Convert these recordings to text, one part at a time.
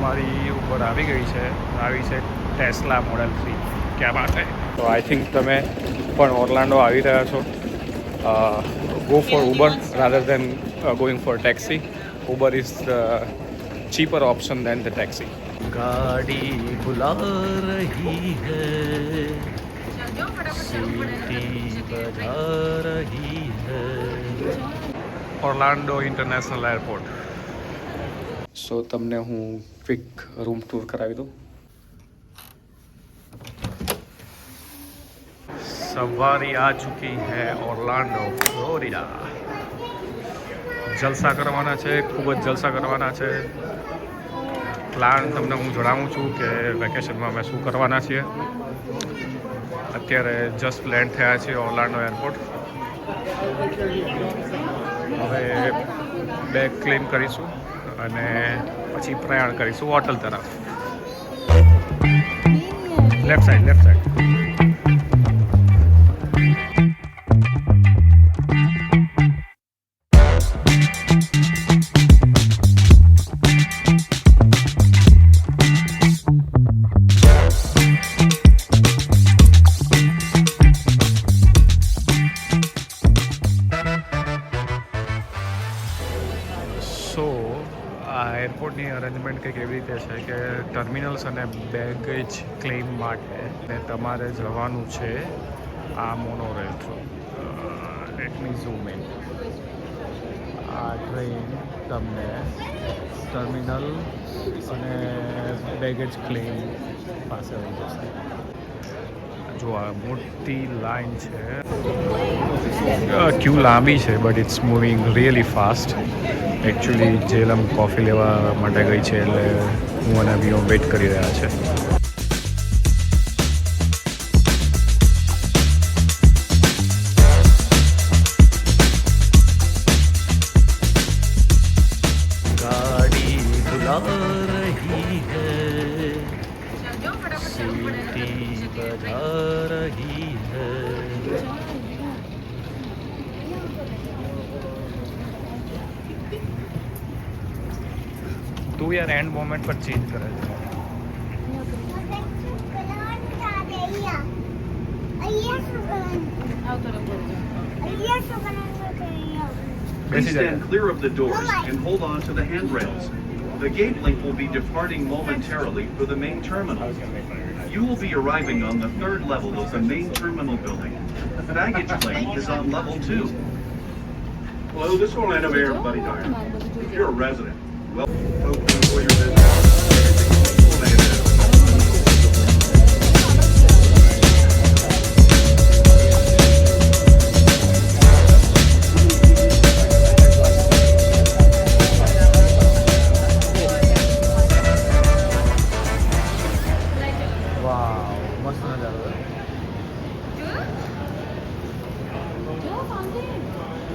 અમારી ઉપર આવી ગઈ છે આવી છે ટેસ્લા મોડલ થ્રી ક્યાં માટે તો આઈ થિંક તમે પણ ઓર્લાન્ડો આવી રહ્યા છો. Go for Uber rather than going for taxi Uber is cheaper option than the taxi ગાડી બુલા રહી હૈ. City Orlando international airport. So તમને હું ક્વિક રૂમ ટૂર કરાવી દઉં. સવારી આ ચૂકી હે ઓર્લાન્ડો ફ્લોરિડા. જલસા કરવાના છે, ખૂબ જ જલસા કરવાના છે. પ્લાન તમને હું જણાવું છું કે વેકેશનમાં અમે શું કરવાના છીએ. અત્યારે જસ્ટ લેન્ડ થયા છીએ ઓર્લાન્ડો એરપોર્ટ હવે બેગ ક્લેમ કરીશું. અને પછી પ્રયાણ કરીશું હોટલ તરફ. લેફ્ટ સાઈડ લેફ્ટ સાઈડ એરપોર્ટની અરેન્જમેન્ટ કંઈક એવી રીતે છે કે ટર્મિનલ્સ અને બેગેજ ક્લેમ માટે ને તમારે જવાનું છે આ monorail through let me zoom in આ ટ્રેન તમને ટર્મિનલ અને બેગેજ ક્લેમ પાસે આવી જશે. જો આ મોટી લાઈન છે. ક્યુ લાંબી છે but it's moving really fast actually Jhelum coffee લેવા માટે ગઈ છે, એટલે હું અને વિયો વેઇટ કરી રહ્યા છે. रही है तू यार एंड मोमेंट पर चेंज कर Please stand clear of the doors and hold on to the handrails. The gate link will be departing momentarily for the main terminal. You will be arriving on the third level of the main terminal building. The baggage claim is on level two. Hello, this will end up everybody dying. If you're a resident, welcome for your.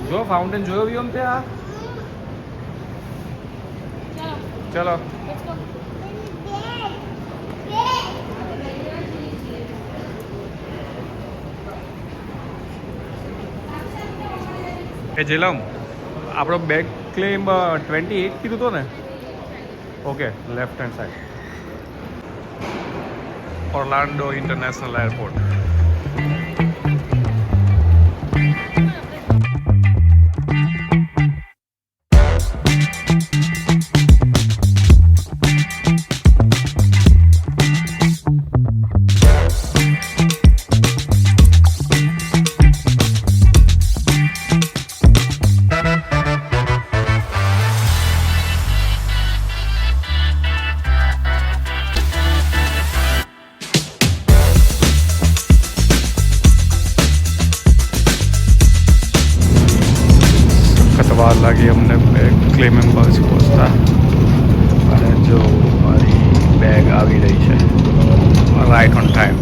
જો fountain જોયો બી તે આ? ચલો. એ જેલમ, આપણો back claim twenty eight કીધું તો ને? Okay left hand side Orlando international airport લાગી અમને બેગ ક્લેમ એમ્બસી પહોંચતા. અને જો મારી બેગ આવી રહી છે રાઈટ ઓન ટાઈમ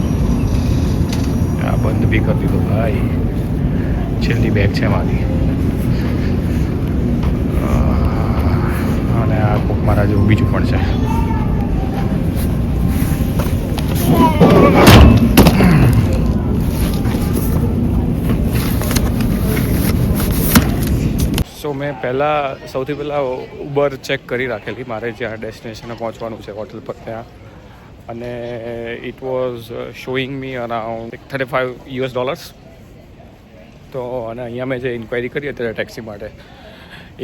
આ બંધ બી કરી દીધો, ભાઈ. છેલ્લી બેગ છે મારી. અને આ કોક મારા જેવું બીજું પણ છે સો મેં પહેલાં સૌથી પહેલાં ઉબર ચેક કરી રાખેલી મારે જ્યાં ડેસ્ટિનેશને પહોંચવાનું છે હોટલ પર ત્યાં. અને it was showing me around thirty five US dollars તો અને અહીંયા મેં જે ઇન્ક્વાયરી કરી અત્યારે ટેક્સી માટે,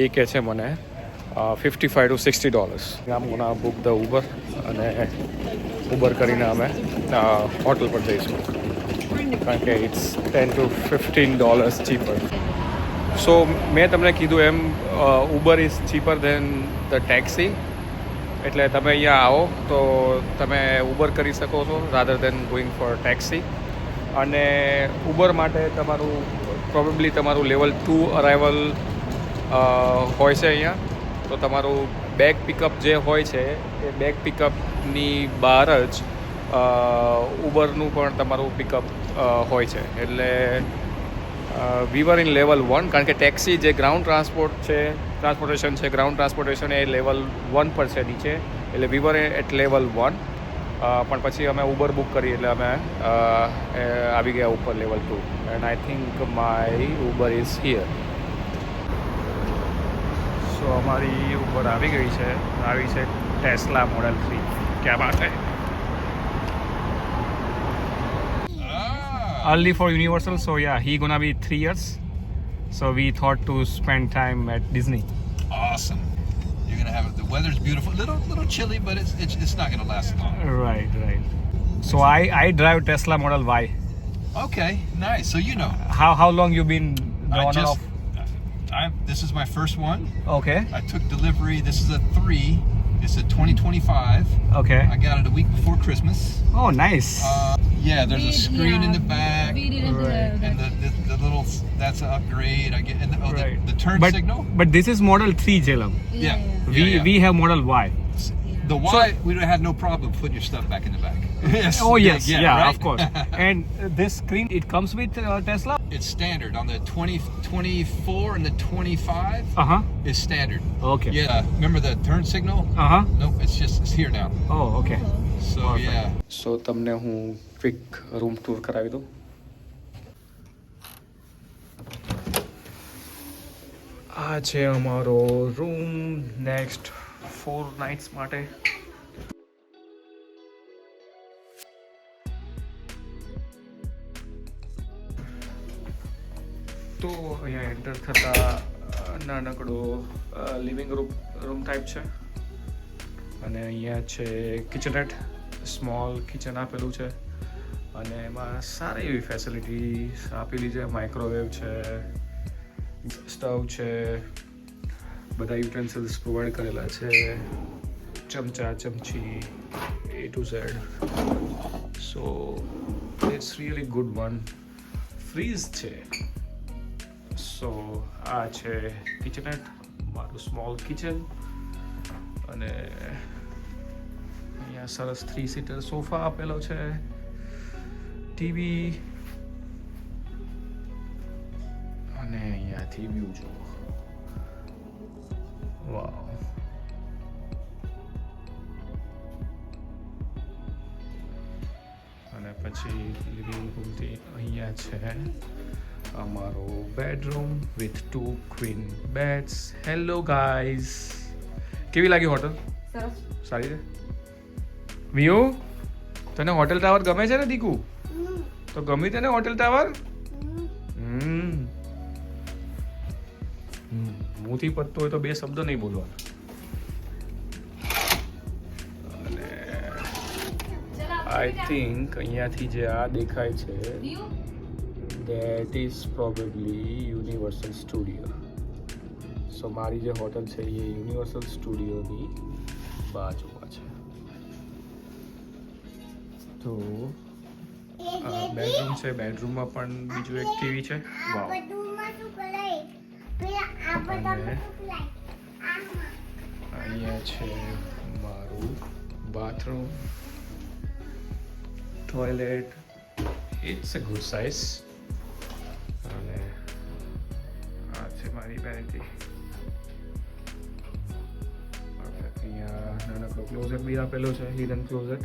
એ કહે છે મને fifty five to sixty dollars આમ ગુના બુક ધ ઉબર અને ઉબર કરીને અમે હોટલ પર જઈશું. કારણ કે it's ten to fifteen dollars cheaper so મેં તમને કીધું એમ Uber is cheaper than the taxi એટલે તમે અહીંયા આવો તો તમે ઉબર કરી શકો છો rather than going for taxi અને ઉબર માટે તમારું પ્રોબેબલી તમારું લેવલ ટુ અરાઇવલ હોય છે અહીંયા. તો તમારું બેગ પિકઅપ જે હોય છે, એ બેગ પિકઅપની બહાર જ ઉબરનું પણ તમારું પિકઅપ હોય છે. એટલે વીવર ઇન લેવલ વન કારણ કે ટેક્સી જે ગ્રાઉન્ડ ટ્રાન્સપોર્ટ છે ટ્રાન્સપોર્ટેશન છે ગ્રાઉન્ડ ટ્રાન્સપોર્ટેશન એ લેવલ વન પર છે નીચે. એટલે વીવર એટ લેવલ વન પણ પછી અમે ઉબર બુક કરી, એટલે અમે આવી ગયા ઉપર level two and I think my Uber is here so અમારી ઉબર આવી ગઈ છે. આવી છે ટેસ્લા મોડેલ થ્રી ક્યાં Baat early for Universal, so yeah, he gonna be three years. So we thought to spend time at Disney. awesome. You're gonna have the weather's beautiful, little little chilly, but it's it's, it's not gonna last long. Right, right. So I I drive Tesla Model Y. Okay, nice. So you know, How how long you been the I owner just of? I this is my first one. Okay, I took delivery. This is a three. It's a 2025. okay. I got it a week before Christmas. Oh, nice. Uh, yeah, there's a We- screen in the back, We didn't do Right. the, and the, the, the little that's an upgrade. I get and the, oh, right. the, the turn but, signal. But this is Model 3, Jalam. Yeah. yeah. Yeah, we yeah. we have Model Y. The Y, we would have had no problem putting your stuff back in the back. Yes, Oh yes, yeah, right? of course. and uh, this screen it comes with uh, Tesla it's standard on the 20, 24 and the 25 Uh huh. is standard. Okay. Yeah, remember the turn signal? Uh huh. Nope, it's just it's here now. Oh, okay. So yeah. સો તમને હું quick room tour કરાવી દઉં આ છે અમારો room next four nights માટે તો અહીંયા એન્ટર થતાં નાનકડો લિવિંગ રૂમ રૂમ ટાઈપ છે. અને અહીંયા છે કિચનેટ સ્મોલ કિચન આપેલું છે. અને એમાં સારી એવી ફેસિલિટી આપેલી છે. માઇક્રોવેવ છે સ્ટવ છે, બધા યુટેન્સિલ્સ પ્રોવાઈડ કરેલા છે. ચમચા, ચમચી A to Z so it's really good one fridge છે. સો આ છે કિચનેટ મારું સ્મોલ કિચન અને અહીંયા સરસ થ્રી સીટર સોફા આપેલો છે. ટીવી અને અહીંયાથી વ્યૂ જુઓ. વાવ અને પછી લિવિંગ રૂમથી અહીંયા છે. અમારો bedroom with two queen beds hello guys કેવી લાગી હોટલ? સારી છે? વિયો તને હોટેલ ટાવર ગમે છે ને દીકુ? તો ગમી તને હોટેલ ટાવર હમ. હમ. પત્તો હોય તો બે શબ્દ નહીં બોલવાના. અને આઈ થિંક અહીંયાથી જે આ દેખાય છે that is probably Universal Studio so મારી જે હોટલ છે એ યુનિવર્સલ સ્ટુડિયોની બાજુમાં છે. તો બેડરૂમ છે. બેડરૂમમાં પણ બીજું એક ટીવી છે. વાવ અહીંયા છે મારું bathroom toilet it's a good size મારી પેન્ટ્રી Perfect. અહીંયા નાનકડો ક્લોઝેટ બી આપેલો છે hidden closet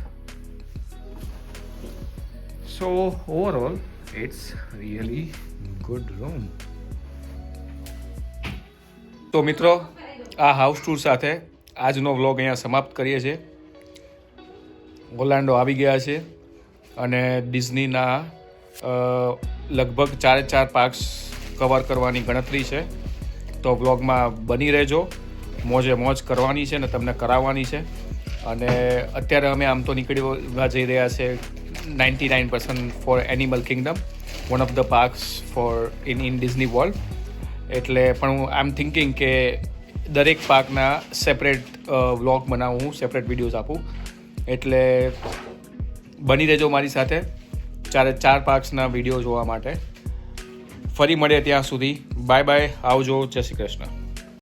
so overall it's really good room તો મિત્રો, આ હાઉસ ટૂર સાથે આજનો વ્લોગ અહીંયા સમાપ્ત કરીએ છીએ. ઓર્લાન્ડો આવી ગયા છે અને ડિઝનીના લગભગ ચારે ચાર પાર્ક્સ કવર કરવાની ગણતરી છે. તો વ્લોગમાં બની રહેજો. મોજે મોજ કરવાની છે ને તમને કરાવવાની છે. અને અત્યારે અમે આમ તો નીકળવા જઈ રહ્યા છે ninety nine percent for Animal Kingdom, one of the parks for in in Disney World. એટલે પણ હું આઈ એમ થિંકિંગ કે દરેક પાર્કના સેપરેટ વ્લોગ બનાવું, સેપરેટ વિડીયોઝ આપું. એટલે બની રહેજો મારી સાથે. ચારે ચાર પાર્ક્સના વીડિયો જોવા માટે. ફરી મળીએ ત્યાં સુધી. બાય બાય આવજો. જય શ્રી કૃષ્ણ.